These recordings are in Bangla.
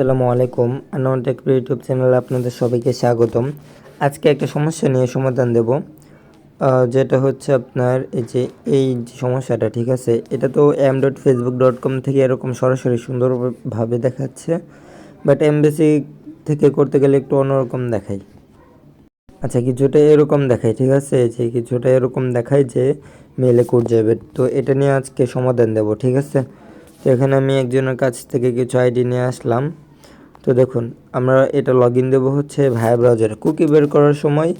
আসসালামু আলাইকুম আনোয়ার টেক ইউটিউব চ্যানেলে আপনাদের সবাইকে স্বাগতম। আজকে একটা সমস্যা নিয়ে সমাধান দেব। যেটা হচ্ছে আপনার এই যে, এই সমস্যাটা, ঠিক আছে? এটা তো M dot Facebook dot com থেকে এরকম সরাসরি সুন্দরভাবে দেখাচ্ছে বাট এমবেসি থেকে করতে গেলে একটু অন্যরকম দেখায়। আচ্ছা কিছুটা এরকম দেখায়, ঠিক আছে? যে, কিছুটা এরকম দেখায় যে মেলে কোড যাবে। তো এটা নিয়ে আজকে সমাধান দেব, ঠিক আছে? তো এখানে আমি একজনের কাছ থেকে কিছু আইডি নিয়ে আসলাম। তো দেখুন, আমরা এটা লগ ইন দেবো হচ্ছে ভায়া ব্রাউজারে কুকি বের করার সময়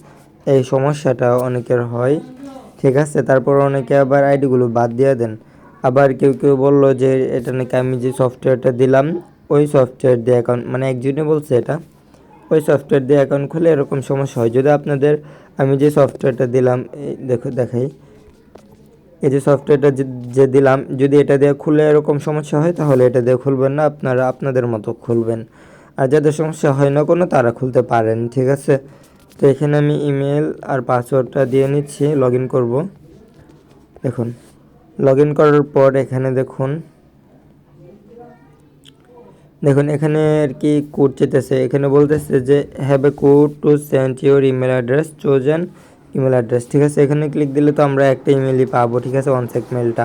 এই সমস্যাটা অনেকের হয়, ঠিক আছে? তারপর অনেকে আবার আইডিগুলো বাদ দিয়ে দেন। আবার কেউ কেউ বলল যে, এটা নাকি আমি যে সফটওয়্যারটা দিলাম, ওই সফটওয়্যার দিয়ে অ্যাকাউন্ট মানে একজনই বলছে এটা। ওই সফটওয়্যার দিয়ে অ্যাকাউন্ট খুলে এরকম সমস্যা হয়। যদি আপনাদের আমি যে সফটওয়্যারটা দিলাম, এই দেখো, দেখাই। এই যে সফটওয়্যারটা যে দিলাম, যদি এটা দিয়ে খুলে এরকম সমস্যা হয়, তাহলে এটা দিয়ে খুলবেন না, আপনারা আপনাদের মতো খুলবেন। আর যাদের সমস্যা হয় না কোনো, তারা খুলতে পারেন, ঠিক আছে? তো এখানে আমি ইমেল আর পাসওয়ার্ডটা দিয়ে নিচ্ছি লগ ইন করব। দেখুন লগ ইন করার পর এখানে দেখুন দেখুন এখানে আর কি কোড চেতেছে এখানে বলতেছে যে have a code to send your email address chosen email address ঠিক আছে? এখানে ক্লিক দিলে তো আমরা একটা ইমেলই পাবো, ঠিক আছে? ওয়ান সেক মেলটা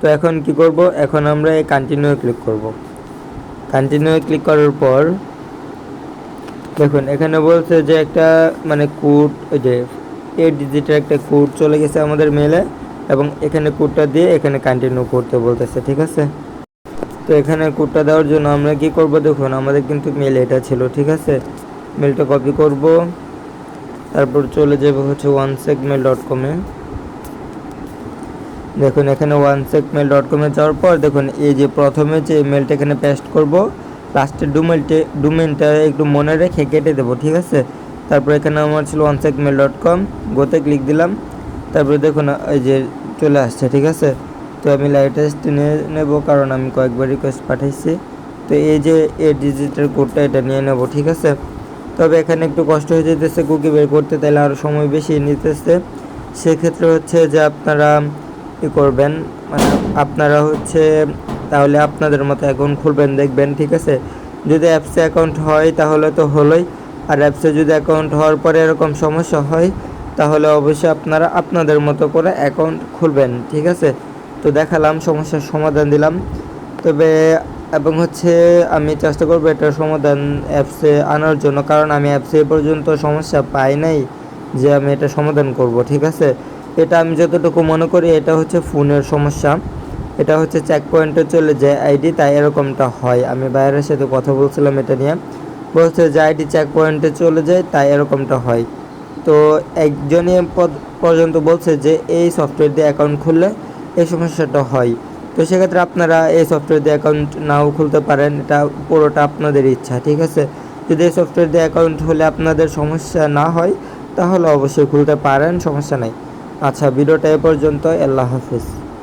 তো এখন কি করব? এখন আমরা এই কন্টিনিউ ক্লিক করব। কন্টিনিউ ক্লিক করার পর, দেখুন, এখানে বলছে যে একটা মানে কোড যে এইট ডিজিটের একটা কোড চলে গেছে আমাদের মেলে এবং এখানে কোডটা দিয়ে এখানে কন্টিনিউ করতে বলতেছে, ঠিক আছে? তো এখানে কোডটা দেওয়ার জন্য আমরা কি করব? দেখুন, আমাদের কিন্তু মেল এটা ছিল, ঠিক আছে? মেলটা কপি করব, তারপর চলে যাব হচ্ছে ওয়ান সেক মেল ডট কমে দেখুন, এখানে ওয়ান সেক মেল ডট কমে যাওয়ার পর দেখুন, এই যে প্রথমে যে মেলটা এখানে পেস্ট করব লাস্টের ডুমেলটে ডুমেনটা একটু মনে রেখে কেটে দেবো, ঠিক আছে? তারপর এখানে আমার ছিল one sec mail dot com গোতে ক্লিক দিলাম। তারপরে দেখুন, এই যে চলে আসছে, ঠিক আছে? তো আমি লাইটেস্ট নিয়ে নেব, কারণ আমি কয়েকবার রিকোয়েস্ট পাঠাইছি। তো এই যে এই ডিজিটাল কোডটা এটা নিয়ে নেব, ঠিক আছে? তবে এখানে একটু কষ্ট হয়ে যেতেছে কুকি বের করতে তাহলে আরও সময় বেশি নিতেছে। সেক্ষেত্রে হচ্ছে যে আপনারা ই করবেন মানে আপনারা হচ্ছে তাহলে আপনাদের মতো অ্যাকাউন্ট খুলবেন, দেখবেন, ঠিক আছে? যদি অ্যাপসে অ্যাকাউন্ট হয়, তাহলে তো হলোই। আর অ্যাপসে যদি অ্যাকাউন্ট হওয়ার পরে এরকম সমস্যা হয়, তাহলে অবশ্যই আপনারা আপনাদের মতো করে অ্যাকাউন্ট খুলবেন, ঠিক আছে? তো দেখালাম, সমস্যার সমাধান দিলাম। তবে, এবং হচ্ছে আমি চেষ্টা করব এটার সমাধান অ্যাপসে আনার জন্য, কারণ আমি অ্যাপসে পর্যন্ত সমস্যা পাই নাই যে আমি এটা সমাধান করব, ঠিক আছে? এটা আমি যতটুকু মনে করি, এটা হচ্ছে ফোনের সমস্যা। এটা হচ্ছে চেক পয়েন্টে চলে যায় আইডি তাই এরকমটা হয়। আমি বাইরের সাথে কথা বলছিলাম এটা নিয়ে। বলছে যে আইডি চেক পয়েন্টে চলে যায়, তাই এরকমটা হয়। তো একজনই পর্যন্ত বলছে যে এই সফটওয়্যার দিয়ে অ্যাকাউন্ট খুললে এই সমস্যাটা হয়। তো সেক্ষেত্রে আপনারা এই সফটওয়্যার দিয়ে অ্যাকাউন্ট নাও খুলতে পারেন, এটা পুরোটা আপনাদের ইচ্ছা, ঠিক আছে? যদি এই সফটওয়্যার দিয়ে অ্যাকাউন্ট হলে আপনাদের সমস্যা না হয়, তাহলে অবশ্যই খুলতে পারেন, সমস্যা নাই। আচ্ছা ভিডিওটা এ পর্যন্ত আল্লাহ হাফিজ।